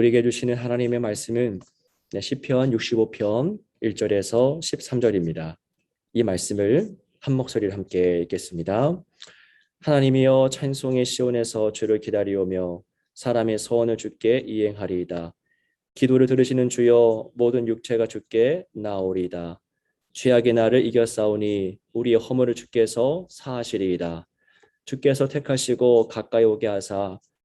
우리에게 주시는 하나님의 말씀은 네, 시편 65편 1절에서 13절입니다. 이 말씀을 한 목소리로 함께 읽겠습니다. 하나님이여 찬송의 시온에서 주를 기다리오며 사람의 소원을 주께 이행하리이다. 기도를 들으시는 주여 모든 육체가 주께 나오리이다. 죄악의 나를 이겨싸우니 우리의 허물을 주께서 사하시리이다. 주께서 택하시고 가까이 오게 하사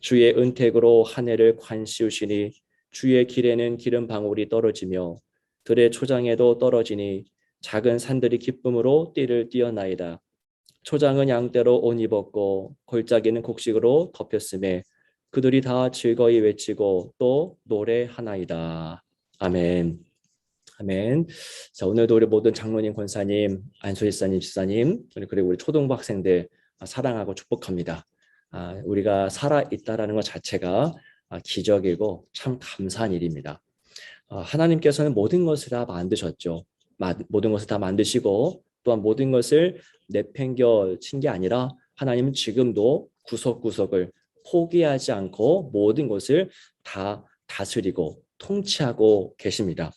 주의 은택으로 한 해를 관시우시니 주의 길에는 기름 방울이 떨어지며 들의 초장에도 떨어지니 작은 산들이 기쁨으로 띠를 띄어나이다. 초장은 양떼로 옷 입었고 골짜기는 곡식으로 덮였음에 그들이 다 즐거이 외치고 또 노래하나이다. 아멘. 아멘. 자, 오늘도 우리 모든 장로님, 권사님, 안소일사님, 집사님, 그리고 우리 초등부 학생들 사랑하고 축복합니다. 아, 우리가 살아 있다라는 것 자체가 아, 기적이고 참 감사한 일입니다. 아, 하나님께서는 모든 것을 다 만드셨죠. 모든 것을 다 만드시고 또한 모든 것을 내팽겨 친 게 아니라 하나님은 지금도 구석구석을 포기하지 않고 모든 것을 다 다스리고 통치하고 계십니다.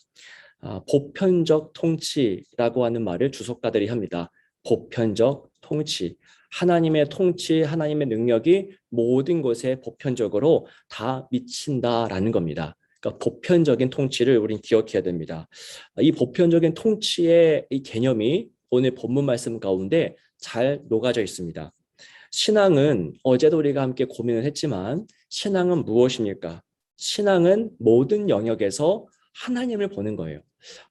보편적 통치라고 하는 말을 주석가들이 합니다. 보편적 통치. 하나님의 통치, 하나님의 능력이 모든 것에 보편적으로 다 미친다라는 겁니다. 그러니까 보편적인 통치를 우리는 기억해야 됩니다. 이 보편적인 통치의 이 개념이 오늘 본문 말씀 가운데 잘 녹아져 있습니다. 신앙은 어제도 우리가 함께 고민을 했지만 신앙은 무엇입니까? 신앙은 모든 영역에서 하나님을 보는 거예요.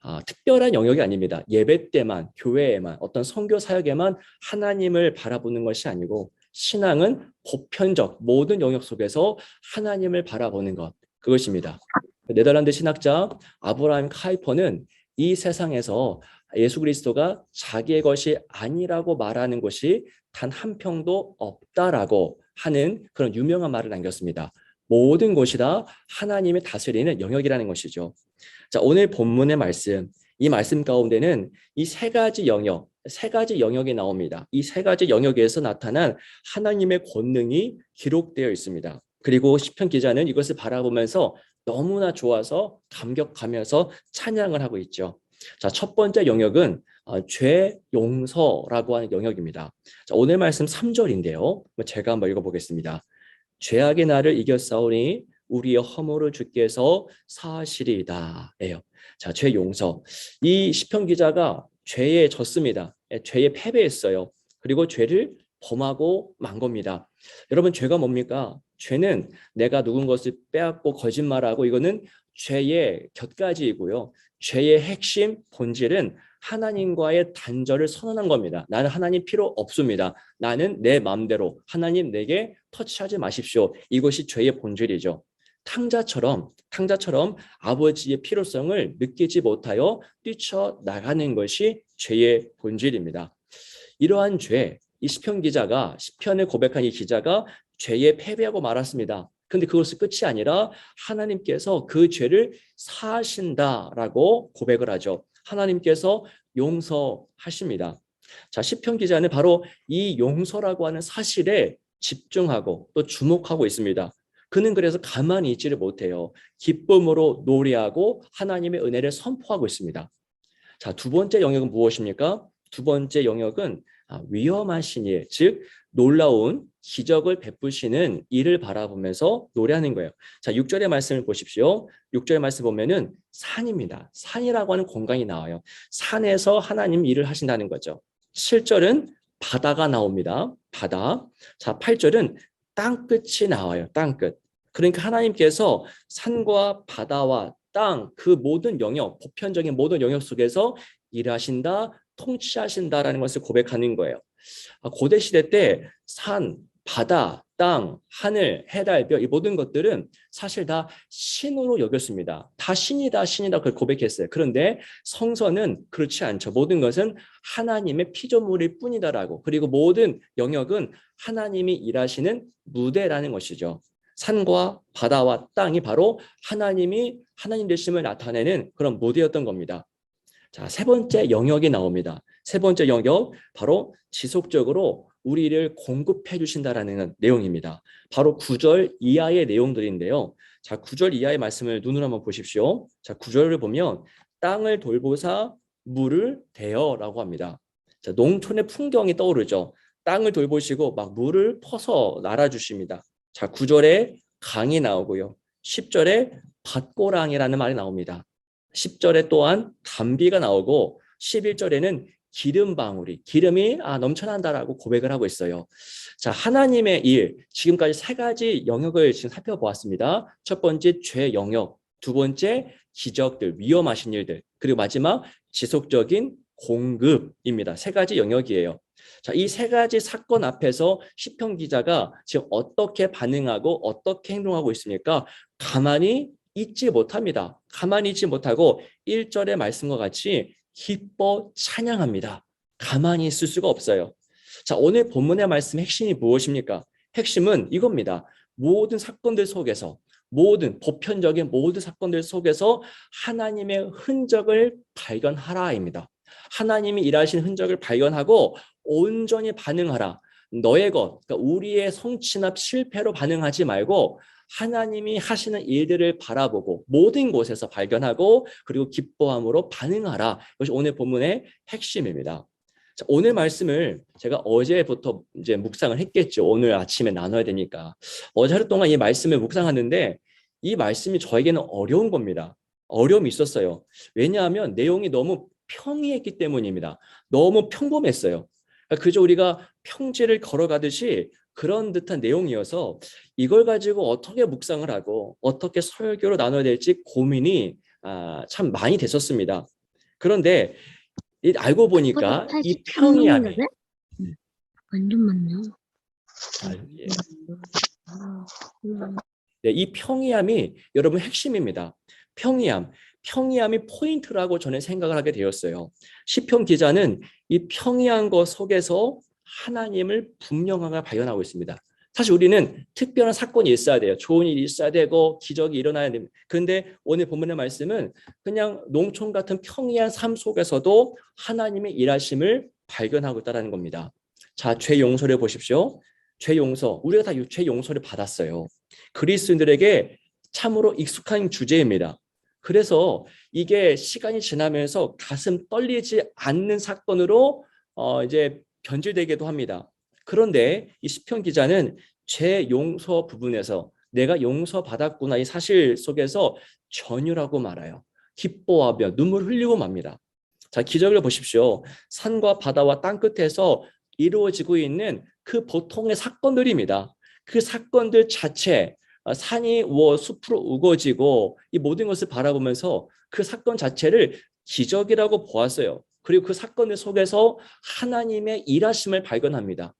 아, 특별한 영역이 아닙니다. 예배 때만, 교회에만, 어떤 선교 사역에만 하나님을 바라보는 것이 아니고 신앙은 보편적 모든 영역 속에서 하나님을 바라보는 것 그것입니다. 네덜란드 신학자 아브라함 카이퍼는 이 세상에서 예수 그리스도가 자기의 것이 아니라고 말하는 것이 단 한 평도 없다라고 하는 그런 유명한 말을 남겼습니다. 모든 것이 다 하나님의 다스리는 영역이라는 것이죠. 자, 오늘 본문의 말씀, 이 말씀 가운데는 이 세 가지 영역, 세 가지 영역이 나옵니다. 이 세 가지 영역에서 나타난 하나님의 권능이 기록되어 있습니다. 그리고 시편 기자는 이것을 바라보면서 너무나 좋아서 감격하면서 찬양을 하고 있죠. 자, 첫 번째 영역은 어, 죄 용서라고 하는 영역입니다. 자, 오늘 말씀 3절인데요. 제가 한번 읽어보겠습니다. 죄악의 나를 이겼사오니 우리의 허물을 주께서 사하시리이다예요. 자, 죄 용서. 이 시편 기자가 죄에 졌습니다. 예, 죄에 패배했어요. 그리고 죄를 범하고 만 겁니다. 여러분 죄가 뭡니까? 죄는 내가 누군 것을 빼앗고 거짓말하고 이거는 죄의 곁가지이고요. 죄의 핵심 본질은 하나님과의 단절을 선언한 겁니다. 나는 하나님 필요 없습니다. 나는 내 마음대로 하나님 내게 터치하지 마십시오. 이것이 죄의 본질이죠. 탕자처럼 탕자처럼 아버지의 필요성을 느끼지 못하여 뛰쳐나가는 것이 죄의 본질입니다. 이러한 죄, 이 시편 기자가 시편을 고백한 이 기자가 죄에 패배하고 말았습니다. 근데 그것이 끝이 아니라 하나님께서 그 죄를 사하신다라고 고백을 하죠. 하나님께서 용서하십니다. 자, 시편 기자는 바로 이 용서라고 하는 사실에 집중하고 또 주목하고 있습니다. 그는 그래서 가만히 있지를 못해요. 기쁨으로 노래하고 하나님의 은혜를 선포하고 있습니다. 자, 두 번째 영역은 무엇입니까? 두 번째 영역은 아, 위험하신 일, 즉 놀라운 기적을 베푸시는 이를 바라보면서 노래하는 거예요. 자, 6절의 말씀을 보십시오. 6절의 말씀 보면은 산입니다. 산이라고 하는 공간이 나와요. 산에서 하나님 일을 하신다는 거죠. 7절은 바다가 나옵니다. 바다. 자, 8절은 땅끝이 나와요. 땅끝. 그러니까 하나님께서 산과 바다와 땅, 그 모든 영역, 보편적인 모든 영역 속에서 일하신다, 통치하신다라는 것을 고백하는 거예요. 아, 고대 시대 때 산, 바다, 땅, 하늘, 해달, 별, 이 모든 것들은 사실 다 신으로 여겼습니다. 다 신이다, 신이다, 그걸 고백했어요. 그런데 성서는 그렇지 않죠. 모든 것은 하나님의 피조물일 뿐이다라고. 그리고 모든 영역은 하나님이 일하시는 무대라는 것이죠. 산과 바다와 땅이 바로 하나님이 하나님 되심을 나타내는 그런 무대였던 겁니다. 자, 세 번째 영역이 나옵니다. 세 번째 영역, 바로 지속적으로 우리를 공급해 주신다라는 내용입니다. 바로 9절 이하의 내용들인데요. 자, 9절 이하의 말씀을 눈으로 한번 보십시오. 자, 9절을 보면 땅을 돌보사 물을 대어라고 합니다. 자, 농촌의 풍경이 떠오르죠. 땅을 돌보시고 막 물을 퍼서 날아 주십니다. 자, 9절에 강이 나오고요. 10절에 밭고랑이라는 말이 나옵니다. 10절에 또한 담비가 나오고 11절에는 기름 방울이 기름이 아 넘쳐난다라고 고백을 하고 있어요. 자, 하나님의 일 지금까지 세 가지 영역을 지금 살펴보았습니다. 첫 번째 죄 영역, 두 번째 기적들, 위험하신 일들, 그리고 마지막 지속적인 공급입니다. 세 가지 영역이에요. 자, 이 세 가지 사건 앞에서 시편 기자가 지금 어떻게 반응하고 어떻게 행동하고 있습니까? 가만히 있지 못합니다. 가만히 있지 못하고 1절의 말씀과 같이 기뻐 찬양합니다. 가만히 있을 수가 없어요. 자, 오늘 본문의 말씀 핵심이 무엇입니까? 핵심은 이겁니다. 모든 사건들 속에서 모든 보편적인 모든 사건들 속에서 하나님의 흔적을 발견하라입니다. 하나님이 일하신 흔적을 발견하고 온전히 반응하라. 너의 것, 그러니까 우리의 성취나 실패로 반응하지 말고 하나님이 하시는 일들을 바라보고 모든 곳에서 발견하고 그리고 기뻐함으로 반응하라. 이것이 오늘 본문의 핵심입니다. 자, 오늘 말씀을 제가 어제부터 이제 묵상을 했겠죠. 오늘 아침에 나눠야 되니까. 어제 하루 동안 이 말씀을 묵상하는데 이 말씀이 저에게는 어려운 겁니다. 어려움이 있었어요. 왜냐하면 내용이 너무 평이했기 때문입니다. 너무 평범했어요. 그러니까 그저 우리가 평지를 걸어가듯이 그런 듯한 내용이어서 이걸 가지고 어떻게 묵상을 하고 어떻게 설교로 나눠야 될지 고민이 아, 참 많이 됐었습니다. 그런데 이- 알고 보니까 이 평이함이 완전 많네요. 아, 예. 네, 이 평이함이 여러분 핵심입니다. 평이함. 평이함이 포인트라고 저는 생각을 하게 되었어요. 시편 기자는 이 평이한 것 속에서 하나님을 분명하게 발견하고 있습니다. 사실 우리는 특별한 사건이 있어야 돼요. 좋은 일이 있어야 되고 기적이 일어나야 됩니다. 그런데 오늘 본문의 말씀은 그냥 농촌 같은 평이한 삶 속에서도 하나님의 일하심을 발견하고 있다는 겁니다. 자, 죄 용서를 보십시오. 죄 용서. 우리가 다 죄 용서를 받았어요. 그리스도인들에게 참으로 익숙한 주제입니다. 그래서 이게 시간이 지나면서 가슴 떨리지 않는 사건으로 어 이제 변질되기도 합니다. 그런데 이 시편 기자는 죄 용서 부분에서 내가 용서 받았구나 이 사실 속에서 전율하고 말아요. 기뻐하며 눈물 흘리고 맙니다. 자, 기적을 보십시오. 산과 바다와 땅 끝에서 이루어지고 있는 그 보통의 사건들입니다. 그 사건들 자체 아, 산이 워 숲으로 우거지고 이 모든 것을 바라보면서 그 사건 자체를 기적이라고 보았어요. 그리고 그 사건들 속에서 하나님의 일하심을 발견합니다.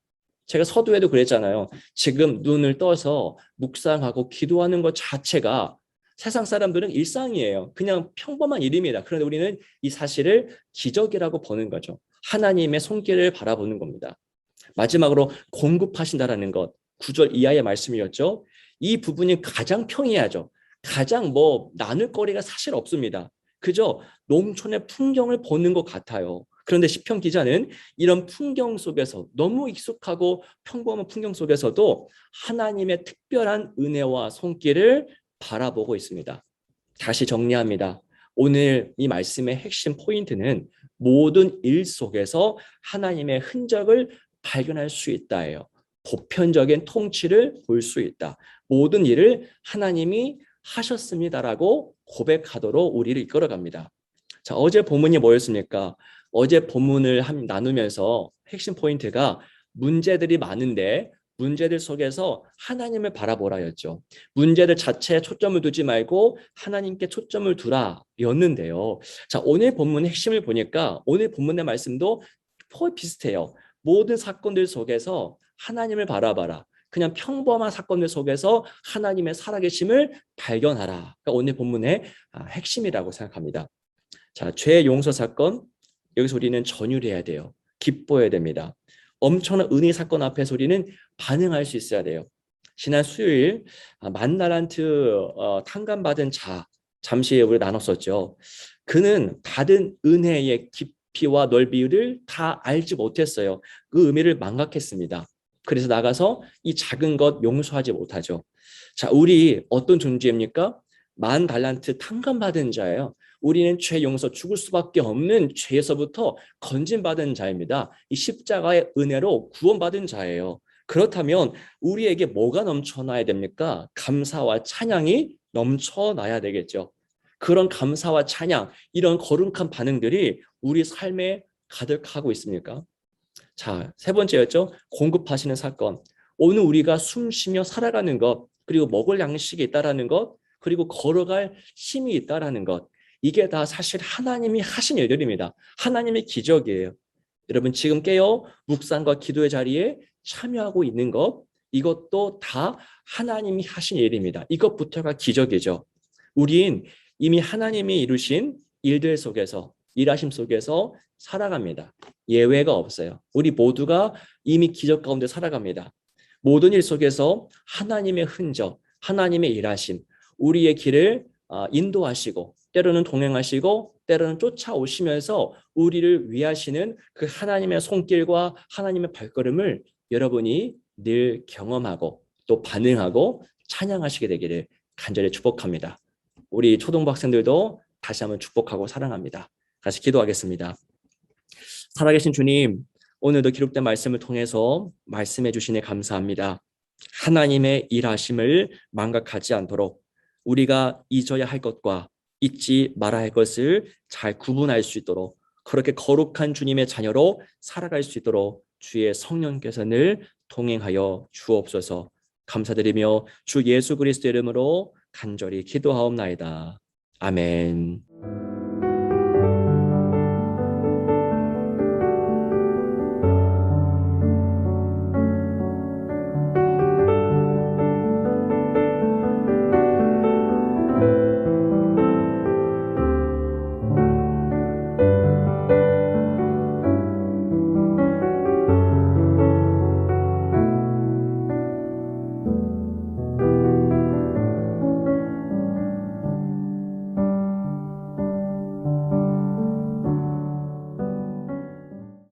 제가 서두에도 그랬잖아요. 지금 눈을 떠서 묵상하고 기도하는 것 자체가 세상 사람들은 일상이에요. 그냥 평범한 일입니다. 그런데 우리는 이 사실을 기적이라고 보는 거죠. 하나님의 손길을 바라보는 겁니다. 마지막으로 공급하신다라는 것. 9절 이하의 말씀이었죠. 이 부분이 가장 평이하죠. 가장 뭐 나눌 거리가 사실 없습니다. 그저 농촌의 풍경을 보는 것 같아요. 그런데 시편 기자는 이런 풍경 속에서 너무 익숙하고 평범한 풍경 속에서도 하나님의 특별한 은혜와 손길을 바라보고 있습니다. 다시 정리합니다. 오늘 이 말씀의 핵심 포인트는 모든 일 속에서 하나님의 흔적을 발견할 수 있다예요. 보편적인 통치를 볼 수 있다. 모든 일을 하나님이 하셨습니다라고 고백하도록 우리를 이끌어갑니다. 자, 어제 본문이 뭐였습니까? 어제 본문을 함- 나누면서 핵심 포인트가 문제들이 많은데 문제들 속에서 하나님을 바라보라였죠. 문제들 자체에 초점을 두지 말고 하나님께 초점을 두라였는데요. 자, 오늘 본문의 핵심을 보니까 오늘 본문의 말씀도 거의 비슷해요. 모든 사건들 속에서 하나님을 바라봐라. 그냥 평범한 사건들 속에서 하나님의 살아계심을 발견하라. 그러니까 오늘 본문의 아, 핵심이라고 생각합니다. 자, 죄 용서 사건 여기서 우리는 전율해야 돼요. 기뻐해야 됩니다. 엄청난 은혜 사건 앞에서 우리는 반응할 수 있어야 돼요. 지난 수요일 아, 만나란트 어, 탕감받은 자 잠시 우리 나눴었죠. 그는 받은 은혜의 깊이와 넓이를 다 알지 못했어요. 그 의미를 망각했습니다. 그래서 나가서 이 작은 것 용서하지 못하죠. 자, 우리 어떤 존재입니까? 만 달란트 탕감받은 자예요. 우리는 죄 용서 죽을 수밖에 없는 죄에서부터 건진받은 자입니다. 이 십자가의 은혜로 구원받은 자예요. 그렇다면 우리에게 뭐가 넘쳐나야 됩니까? 감사와 찬양이 넘쳐나야 되겠죠. 그런 감사와 찬양, 이런 거룩한 반응들이 우리 삶에 가득하고 있습니까? 자, 세 번째였죠. 공급하시는 사건. 오늘 우리가 숨 쉬며 살아가는 것, 그리고 먹을 양식이 있다라는 것, 그리고 걸어갈 힘이 있다라는 것. 이게 다 사실 하나님이 하신 일들입니다. 하나님의 기적이에요. 여러분 지금 깨어 묵상과 기도의 자리에 참여하고 있는 것 이것도 다 하나님이 하신 일입니다. 이것부터가 기적이죠. 우린 이미 하나님이 이루신 일들 속에서 일하심 속에서 살아갑니다. 예외가 없어요. 우리 모두가 이미 기적 가운데 살아갑니다. 모든 일 속에서 하나님의 흔적, 하나님의 일하심, 우리의 길을 아, 인도하시고 때로는 동행하시고 때로는 쫓아오시면서 우리를 위하시는 그 하나님의 손길과 하나님의 발걸음을 여러분이 늘 경험하고 또 반응하고 찬양하시게 되기를 간절히 축복합니다. 우리 초등부 학생들도 다시 한번 축복하고 사랑합니다. 같이 기도하겠습니다. 살아계신 주님, 오늘도 기록된 말씀을 통해서 말씀해 주시니 감사합니다. 하나님의 일하심을 망각하지 않도록 우리가 잊어야 할 것과 잊지 말아야 할 것을 잘 구분할 수 있도록 그렇게 거룩한 주님의 자녀로 살아갈 수 있도록 주의 성령께서 늘 동행하여 주옵소서 감사드리며 주 예수 그리스도 이름으로 간절히 기도하옵나이다. 아멘.